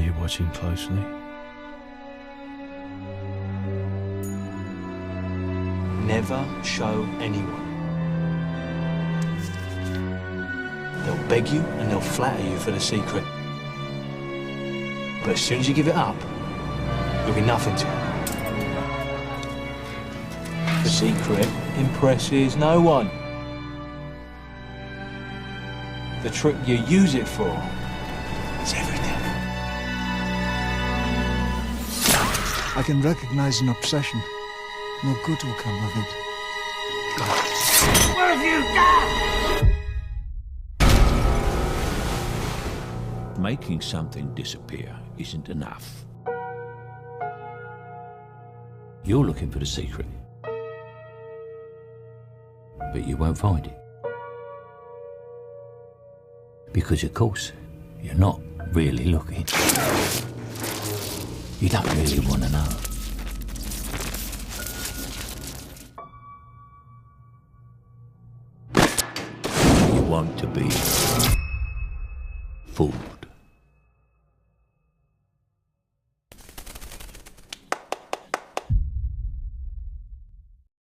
you watching closely? Never show anyone. They'll beg you and they'll flatter you for the secret. But as soon as you give it up, you'll be nothing to them. The secret impresses no one. The trick you use it for is everything. I can recognize an obsession. No good will come of it. What have you done? Making something disappear isn't enough. You're looking for the secret. But you won't find it. Because, of course, you're not really looking. You don't really want to know. You want to be fooled.